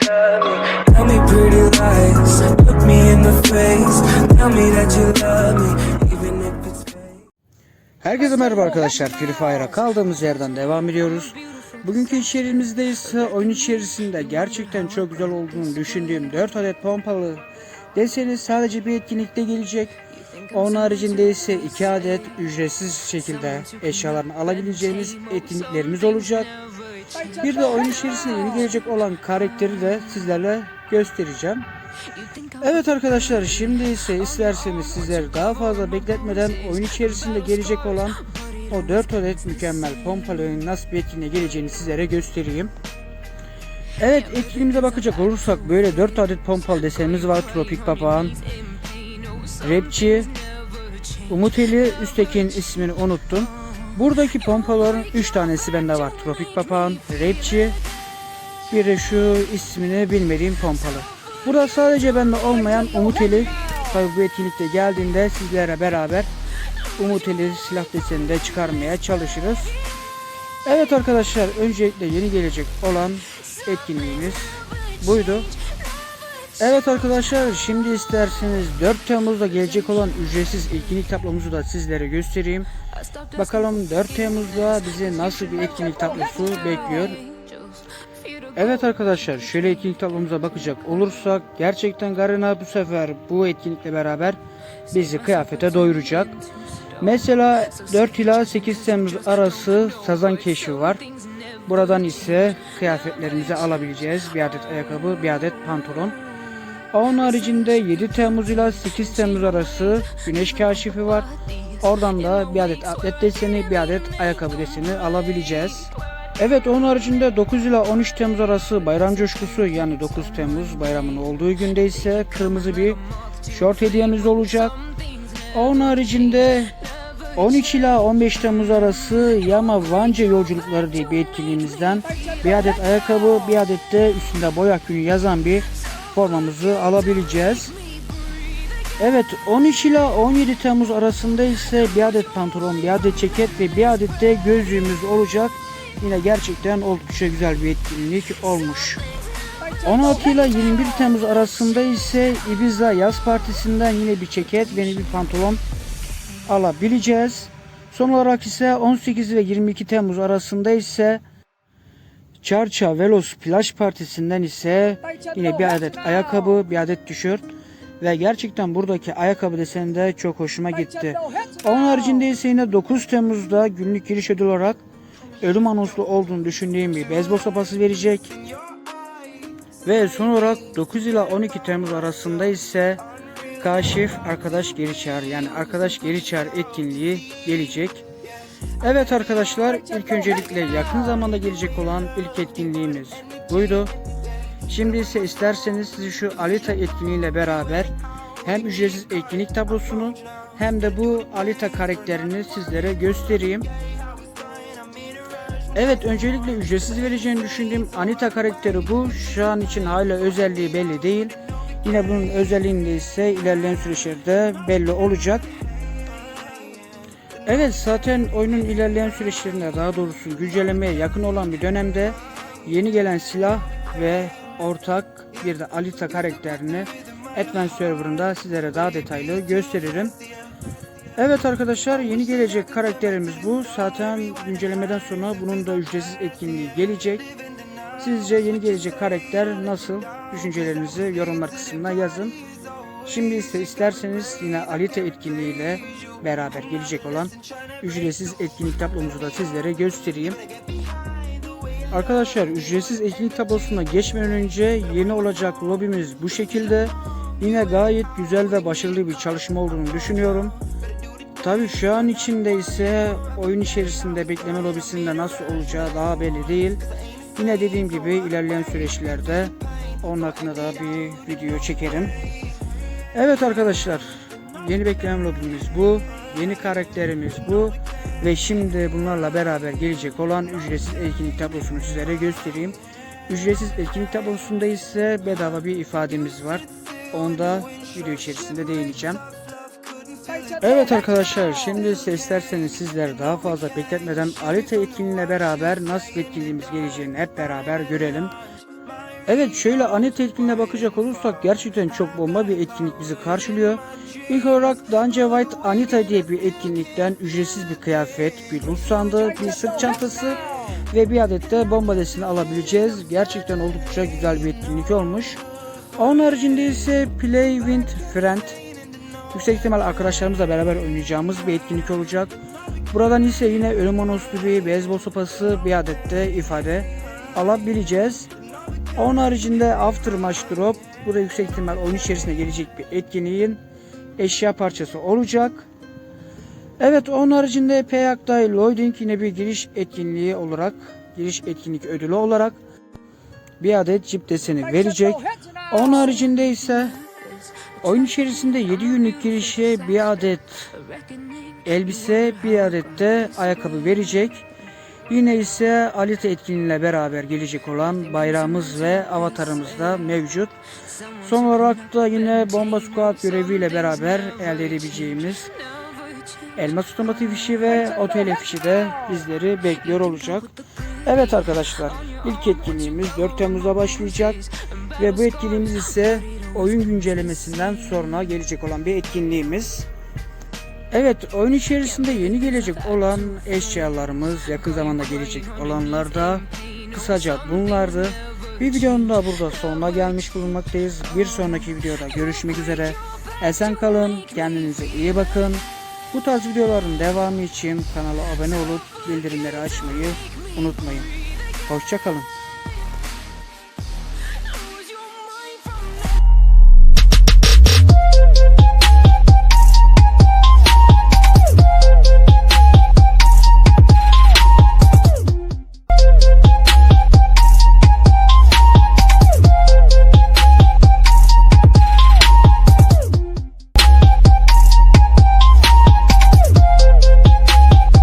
Tell me pretty lies, look me in the face. Tell me that you love me. Herkese merhaba arkadaşlar. Free Fire'a kaldığımız yerden devam ediyoruz. Bugünkü içeriğimizde ise oyun içerisinde gerçekten çok güzel olduğunu düşündüğüm 4 adet pompalı deseni sadece bir etkinlikte gelecek. Onun haricinde ise 2 adet ücretsiz şekilde eşyalarını alabileceğimiz etkinliklerimiz olacak. Bir de oyun içerisinde yeni gelecek olan karakteri de sizlerle göstereceğim. Evet arkadaşlar şimdi ise isterseniz sizleri daha fazla bekletmeden oyun içerisinde gelecek olan o 4 adet mükemmel pompalının nasıl bir etkinliğe geleceğini sizlere göstereyim. Evet etkinliğimize bakacak olursak böyle 4 adet pompalı desenimiz var. Tropik papağan, rapçi, Umut Eli, üsttekinin ismini unuttum. Buradaki pompaların 3 tanesi bende var. Tropik papağan, rapçi, bir de şu ismini bilmediğim pompalı. Burada sadece bende olmayan Umut Eli. Tabi bu etkinlikte geldiğinde sizlere beraber Umut Eli silah desenini de çıkarmaya çalışırız. Evet arkadaşlar öncelikle yeni gelecek olan etkinliğimiz buydu. Evet arkadaşlar şimdi isterseniz 4 Temmuz'da gelecek olan ücretsiz etkinlik tablomuzu da sizlere göstereyim. Bakalım 4 Temmuz'da bizi nasıl bir etkinlik tablosu bekliyor. Evet arkadaşlar şöyle etkinlik tablomuza bakacak olursak gerçekten Garena bu sefer bu etkinlikle beraber bizi kıyafete doyuracak. Mesela 4 ila 8 Temmuz arası sazan keşfi var. Buradan ise kıyafetlerimizi alabileceğiz. Bir adet ayakkabı, bir adet pantolon. Onun haricinde 7 Temmuz ila 8 Temmuz arası güneş kaşifi var. Oradan da bir adet atlet deseni, bir adet ayakkabı deseni alabileceğiz. Evet onun haricinde 9 ila 13 Temmuz arası bayram coşkusu yani 9 Temmuz bayramının olduğu günde ise kırmızı bir şort hediyemiz olacak. Onun haricinde 13 ila 15 Temmuz arası Yama Vanca yolculukları diye bir etkinliğimizden bir adet ayakkabı bir adet de üstünde boyak günü yazan bir formamızı alabileceğiz. Evet 13 ila 17 Temmuz arasında ise bir adet pantolon, bir adet ceket ve bir adet de gözlüğümüz olacak. Yine gerçekten oldukça güzel bir etkinlik olmuş. 16 ile 21 Temmuz arasında ise Ibiza Yaz Partisi'nden yine bir ceket ve bir pantolon alabileceğiz. Son olarak ise 18 ve 22 Temmuz arasında ise Çarça Velos Plaj Partisi'nden ise yine bir adet ayakkabı, bir adet tişört ve gerçekten buradaki ayakkabı deseni de çok hoşuma gitti. Onun haricinde ise yine 9 Temmuz'da günlük giriş ödül olarak ölüm anonslu olduğunu düşündüğüm bir beyzbol sopası verecek. Ve son olarak 9 ila 12 Temmuz arasında ise Kaşif Arkadaş Geri Çağır yani Arkadaş Geri Çağır etkinliği gelecek. Evet arkadaşlar ilk öncelikle yakın zamanda gelecek olan ilk etkinliğimiz buydu. Şimdi ise isterseniz sizi şu Alita etkinliğiyle beraber hem ücretsiz etkinlik tablosunu hem de bu Alita karakterini sizlere göstereyim. Evet öncelikle ücretsiz vereceğini düşündüğüm Anita karakteri bu. Şu an için hala özelliği belli değil. Yine bunun özelliğinde ise ilerleyen süreçlerde belli olacak. Evet zaten oyunun ilerleyen süreçlerinde daha doğrusu güncellemeye yakın olan bir dönemde yeni gelen silah ve ortak bir de Alita karakterini Advanced Server'ında sizlere daha detaylı gösteririm. Evet arkadaşlar yeni gelecek karakterimiz bu. Zaten güncellemeden sonra bunun da ücretsiz etkinliği gelecek. Sizce yeni gelecek karakter nasıl? Düşüncelerinizi yorumlar kısmına yazın. Şimdi ise isterseniz yine Alita etkinliğiyle beraber gelecek olan ücretsiz etkinlik tablomuzu da sizlere göstereyim. Arkadaşlar ücretsiz etkinlik tablosuna geçmeden önce yeni olacak lobimiz bu şekilde. Yine gayet güzel ve başarılı bir çalışma olduğunu düşünüyorum. Tabi şu an içinde ise oyun içerisinde bekleme lobisinde nasıl olacağı daha belli değil. Yine dediğim gibi ilerleyen süreçlerde onun hakkında da bir video çekerim. Evet arkadaşlar yeni bekleme lobimiz bu. Yeni karakterimiz bu. Ve şimdi bunlarla beraber gelecek olan ücretsiz etkinlik tablosunu sizlere göstereyim. Ücretsiz etkinlik tablosunda ise bedava bir ifademiz var. Onda video içerisinde değineceğim. Evet arkadaşlar şimdi ise isterseniz sizler daha fazla bekletmeden Alita etkinliğiyle beraber nasıl etkinliğimiz geleceğini hep beraber görelim. Evet şöyle anet etkinliğine bakacak olursak gerçekten çok bomba bir etkinlik bizi karşılıyor. İlk olarak Dance White Anita diye bir etkinlikten ücretsiz bir kıyafet, bir loot sandığı, bir sırt çantası ve bir adet de bomba desini alabileceğiz. Gerçekten oldukça güzel bir etkinlik olmuş. Onun haricinde ise Play With Friend yüksek ihtimal arkadaşlarımızla beraber oynayacağımız bir etkinlik olacak. Buradan ise yine ölüm onosu bir beyzbol sopası bir adet de ifade alabileceğiz. Onun haricinde After Match Drop bu da yüksek ihtimal oyun içerisinde gelecek bir etkinliğin eşya parçası olacak. Evet onun haricinde Payak'ta Loading yine bir giriş etkinliği olarak giriş etkinlik ödülü olarak bir adet cip deseni verecek. Onun haricinde ise oyun içerisinde 7 günlük girişe bir adet elbise bir adet de ayakkabı verecek. Yine ise Alita etkinliğiyle beraber gelecek olan bayrağımız ve avatarımız da mevcut. Son olarak da yine Bomba Squad göreviyle beraber elde edebileceğimiz Elmas otomotiv fişi ve otel fişi de bizleri bekliyor olacak. Evet arkadaşlar ilk etkinliğimiz 4 Temmuz'da başlayacak ve bu etkinliğimiz ise oyun güncellemesinden sonra gelecek olan bir etkinliğimiz. Evet oyun içerisinde yeni gelecek olan eşyalarımız yakın zamanda gelecek olanlar da kısaca bunlardı. Bir videonun da burada sonuna gelmiş bulunmaktayız. Bir sonraki videoda görüşmek üzere. Esen kalın, kendinize iyi bakın. Bu tarz videoların devamı için kanala abone olup bildirimleri açmayı unutmayın. Hoşçakalın.